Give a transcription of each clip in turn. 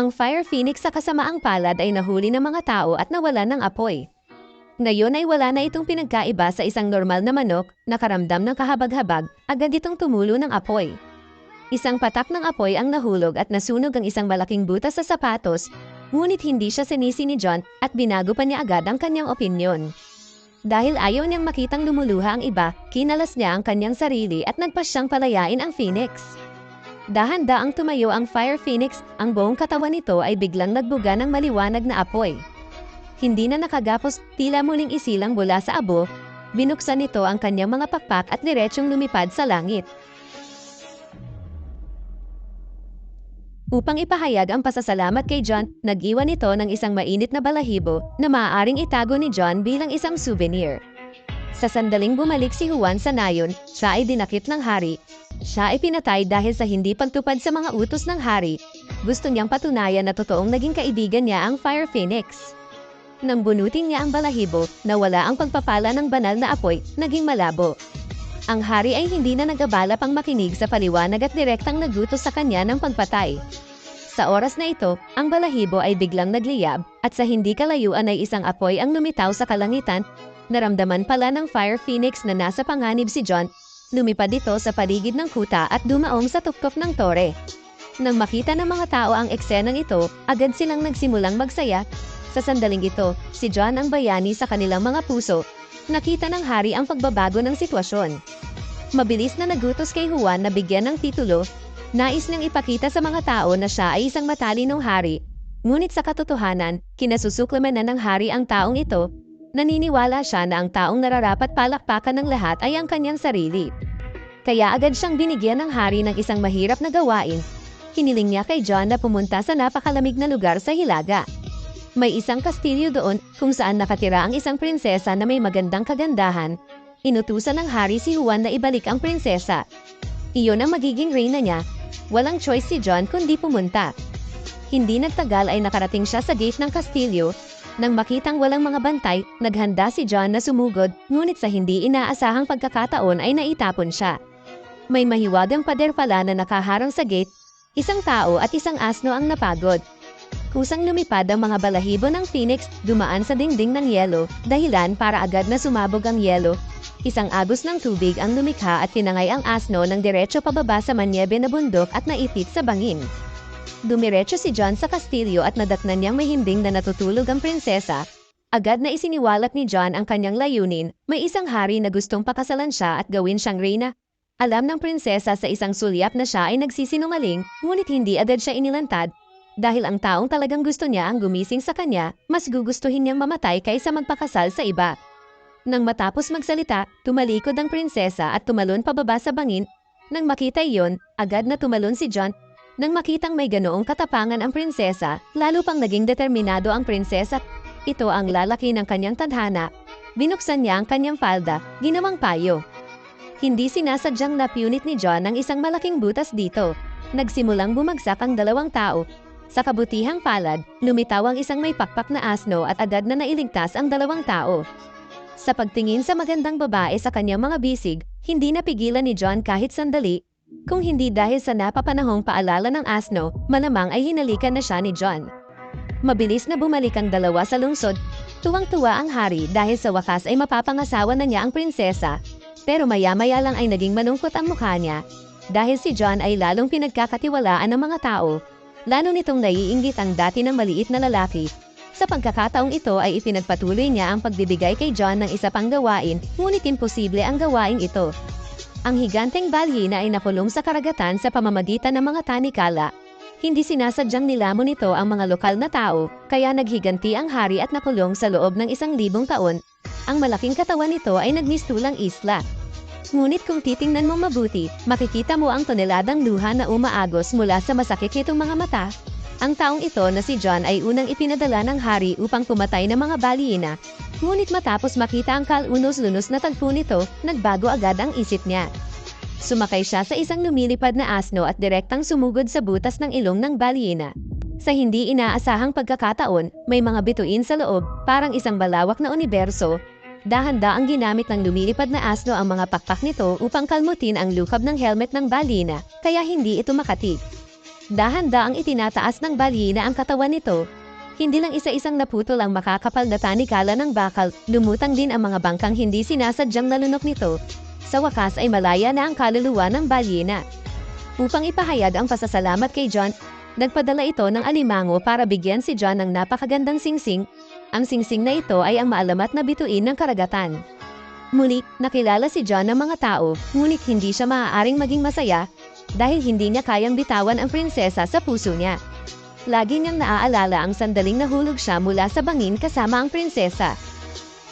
Ang Fire Phoenix sa kasamaang palad ay nahuli ng mga tao at nawala ng apoy. Ngayon ay wala na itong pinagkaiba sa isang normal na manok, nakaramdam ng kahabag-habag, agad itong tumulo ng apoy. Isang patak ng apoy ang nahulog at nasunog ang isang malaking butas sa sapatos, ngunit hindi siya sinisi ni John at binago pa niya agad ang kanyang opinyon. Dahil ayaw niyang makitang lumuluha ang iba, kinalas niya ang kanyang sarili at nagpasyang palayain ang Phoenix. Dahan-daang tumayo ang Fire Phoenix, ang buong katawan nito ay biglang nagbuga ng maliwanag na apoy. Hindi na nakagapos, tila muling isilang mula sa abo, binuksan nito ang kanyang mga pakpak at diretsyong lumipad sa langit. Upang ipahayag ang pasasalamat kay John, nag-iwan ito ng isang mainit na balahibo na maaaring itago ni John bilang isang souvenir. Sa sandaling bumalik si Juan sa nayon, siya ay dinakip ng hari. Siya ay pinatay dahil sa hindi pagtupad sa mga utos ng hari. Gusto niyang patunayan na totoong naging kaibigan niya ang Fire Phoenix. Nang bunutin niya ang balahibo, nawala ang pagpapala ng banal na apoy, naging malabo. Ang hari ay hindi na nagabala pang makinig sa paliwanag at direktang nagutos sa kanya ng pagpatay. Sa oras na ito, ang balahibo ay biglang nagliyab at sa hindi kalayuan ay isang apoy ang lumitaw sa kalangitan. Naramdaman pala ng Fire Phoenix na nasa panganib si John. Lumipad ito sa paligid ng kuta at dumaong sa tuktok ng tore. Nang makita ng mga tao ang eksenang ito, agad silang nagsimulang magsaya. Sa sandaling ito, si John ang bayani sa kanilang mga puso nakita ng hari ang pagbabago ng sitwasyon. Mabilis na nagutos kay Juan na bigyan ng titulo, nais niyang ipakita sa mga tao na siya ay isang matalinong hari. Ngunit sa katotohanan, kinasusuklaman na ng hari ang taong ito, naniniwala siya na ang taong nararapat palakpakan ng lahat ay ang kanyang sarili. Kaya agad siyang binigyan ng hari ng isang mahirap na gawain. Hiniling niya kay John na pumunta sa napakalamig na lugar sa Hilaga. May isang kastilyo doon kung saan nakatira ang isang prinsesa na may magandang kagandahan. Inutusan ng hari si Juan na ibalik ang prinsesa. Iyon ang magiging reyna niya. Walang choice si John kundi pumunta. Hindi nagtagal ay nakarating siya sa gate ng kastilyo. Nang makitang walang mga bantay, naghanda si John na sumugod, ngunit sa hindi inaasahang pagkakataon ay naitapon siya. May mahiwagang pader pala na nakaharang sa gate, isang tao at isang asno ang napagod. Kusang lumipad ang mga balahibo ng Phoenix dumaan sa dingding ng yelo, dahilan para agad na sumabog ang yelo. Isang agos ng tubig ang lumikha at tinangay ang asno ng diretso pababa sa manyebe na bundok at naipit sa bangin. Dumiretso si John sa kastilyo at nadatnan niyang may himbing na natutulog ang prinsesa. Agad na isiniwalat ni John ang kanyang layunin, may isang hari na gustong pakasalan siya at gawin siyang reyna. Alam ng prinsesa sa isang sulyap na siya ay nagsisinungaling, ngunit hindi agad siya inilantad dahil ang taong talagang gusto niya ang gumising sa kanya, mas gugustuhin niyang mamatay kaysa magpakasal sa iba. Nang matapos magsalita, tumalikod ang prinsesa at tumalon pababa sa bangin. Nang makita iyon, agad na tumalon si John. Nang makitang may ganoong katapangan ang prinsesa, lalo pang naging determinado ang prinsesa. Ito ang lalaki ng kanyang tadhana. Binuksan niya ang kanyang palda, ginawang payo. Hindi sinasadyang napunit ni John ang isang malaking butas dito. Nagsimulang bumagsak ang dalawang tao, sa kabutihang palad, lumitaw ang isang may pakpak na asno at agad na nailigtas ang dalawang tao. Sa pagtingin sa magandang babae sa kanyang mga bisig, hindi napigilan ni John kahit sandali. Kung hindi dahil sa napapanahong paalala ng asno, malamang ay hinalikan na siya ni John. Mabilis na bumalik ang dalawa sa lungsod. Tuwang-tuwa ang hari dahil sa wakas ay mapapangasawa na niya ang prinsesa. Pero maya-maya lang ay naging manungkot ang mukha niya. Dahil si John ay lalong pinagkakatiwalaan ng mga tao, Lalo nitong naiinggit ang dati ng maliit na lalaki. Sa pagkakataong ito ay ipinagpatuloy niya ang pagbibigay kay John ng isa pang gawain, ngunit imposible ang gawain ito. Ang higanteng balyena ay nakulong sa karagatan sa pamamagitan ng mga tanikala. Hindi sinasadyang nilamon nito ang mga lokal na tao, kaya naghiganti ang hari at nakulong sa loob ng isang libong taon. Ang malaking katawan nito ay nagmistulang isla. Ngunit kung titingnan mo mabuti, makikita mo ang toneladang luha na umaagos mula sa masakit nitong mga mata. Ang taong ito na si John ay unang ipinadala ng hari upang pumatay ng mga balyena. Ngunit matapos makita ang kalunos-lunos na tagpo nito, nagbago agad ang isip niya. Sumakay siya sa isang lumilipad na asno at direktang sumugod sa butas ng ilong ng balyena. Sa hindi inaasahang pagkakataon, may mga bituin sa loob, parang isang balawak na universo, Dahan-da ang ginamit ng lumilipad na asno ang mga pakpak nito upang kalmutin ang lukab ng helmet ng balina, kaya hindi ito makati. Dahan-daang itinataas ng balyena ang katawan nito. Hindi lang isa-isang naputol ang makakapal na tanikala ng bakal, lumutang din ang mga bangkang hindi sinasadyang nalunok nito. Sa wakas ay malaya na ang kaluluwa ng balyena. Upang ipahayag ang pasasalamat kay John, nagpadala ito ng alimango para bigyan si John ng napakagandang singsing. Ang singsing na ito ay ang maalamat na bituin ng karagatan. Muli, nakilala si John ng mga tao, ngunit hindi siya maaaring maging masaya dahil hindi niya kayang bitawan ang prinsesa sa puso niya. Lagi niyang naaalala ang sandaling nahulog siya mula sa bangin kasama ang prinsesa.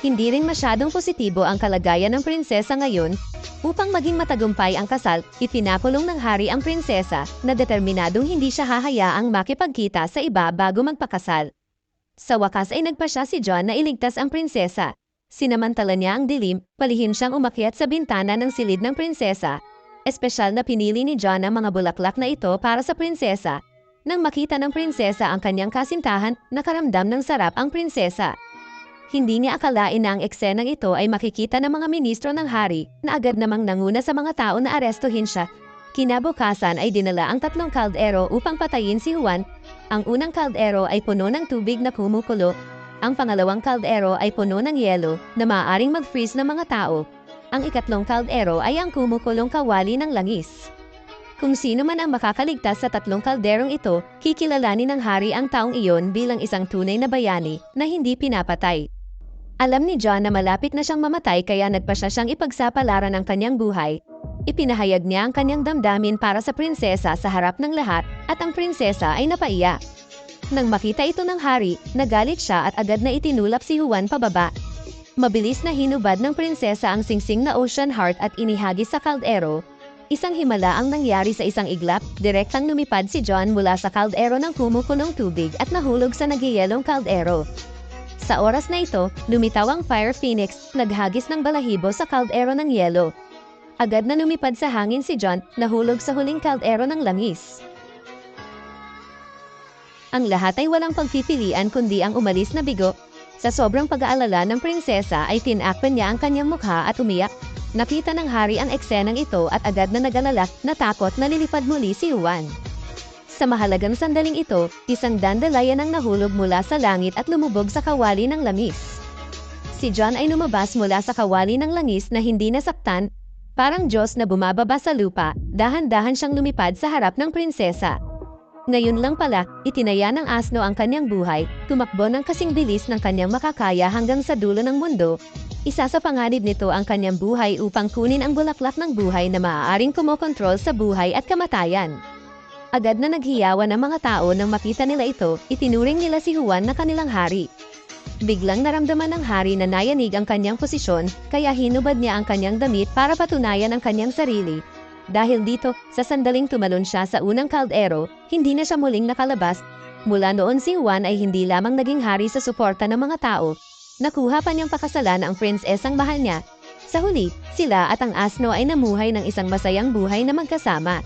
Hindi rin masyadong positibo ang kalagayan ng prinsesa ngayon. Upang maging matagumpay ang kasal, ipinakulong ng hari ang prinsesa na determinadong hindi siya hahayaang makipagkita sa iba bago magpakasal. Sa wakas ay nagpa siya si John na iligtas ang prinsesa. Sinamantala niya ang dilim, palihim siyang umakyat sa bintana ng silid ng prinsesa. Espesyal na pinili ni John ang mga bulaklak na ito para sa prinsesa. Nang makita ng prinsesa ang kanyang kasintahan, nakaramdam ng sarap ang prinsesa. Hindi niya akalain na ang eksenang ito ay makikita ng mga ministro ng hari na agad namang nanguna sa mga tao na arestuhin siya. Kinabukasan ay dinala ang tatlong kaldero upang patayin si Juan. Ang unang kaldero ay puno ng tubig na kumukulo. Ang pangalawang kaldero ay puno ng yelo na maaaring mag-freeze ng mga tao. Ang ikatlong kaldero ay ang kumukulong kawali ng langis. Kung sino man ang makakaligtas sa tatlong kalderong ito, kikilalanin ng hari ang taong iyon bilang isang tunay na bayani na hindi pinapatay. Alam ni John na malapit na siyang mamatay kaya nagpa siya siyang ipagsapalaran ang kanyang buhay. Ipinahayag niya ang kanyang damdamin para sa prinsesa sa harap ng lahat at ang prinsesa ay napaiyak. Nang makita ito ng hari, nagalit siya at agad na itinulap si Juan pababa. Mabilis na hinubad ng prinsesa ang singsing na ocean heart at inihagis sa kaldero. Isang himala ang nangyari sa isang iglap, direktang lumipad si John mula sa kaldero ng kumukulong tubig at nahulog sa nagyayelong kaldero. Sa oras na ito, lumitaw ang Fire Phoenix, naghagis ng balahibo sa kaldero ng yelo. Agad na lumipad sa hangin si John, nahulog sa huling kaldero ng langis. Ang lahat ay walang pagpipilian kundi ang umalis na bigo. Sa sobrang pag-aalala ng prinsesa ay tinakpan niya ang kanyang mukha at umiyak. Nakita ng hari ang eksenang ito at agad na nagalala, natakot na lilipad muli si Juan. Sa mahalagang sandaling ito, isang dandalayan ang nahulog mula sa langit at lumubog sa kawali ng langis. Si John ay lumabas mula sa kawali ng langis na hindi nasaktan, parang Diyos na bumababa sa lupa, dahan-dahan siyang lumipad sa harap ng prinsesa. Ngayon lang pala, itinaya ng asno ang kanyang buhay, tumakbo ng kasing bilis ng kanyang makakaya hanggang sa dulo ng mundo. Isa sa panganib nito ang kanyang buhay upang kunin ang bulaklak ng buhay na maaaring kumokontrol sa buhay at kamatayan. Agad na naghiyawan ang mga tao nang makita nila ito, itinuring nila si Juan na kanilang hari. Biglang naramdaman ng hari na nayanig ang kanyang posisyon, kaya hinubad niya ang kanyang damit para patunayan ang kanyang sarili. Dahil dito, sa sandaling tumalon siya sa unang kaldero, hindi na siya muling nakalabas. Mula noon si Juan ay hindi lamang naging hari sa suporta ng mga tao. Nakuha pa niyang pakasalan ang prinsesang mahal niya. Sa huli, sila at ang asno ay namuhay ng isang masayang buhay na magkasama.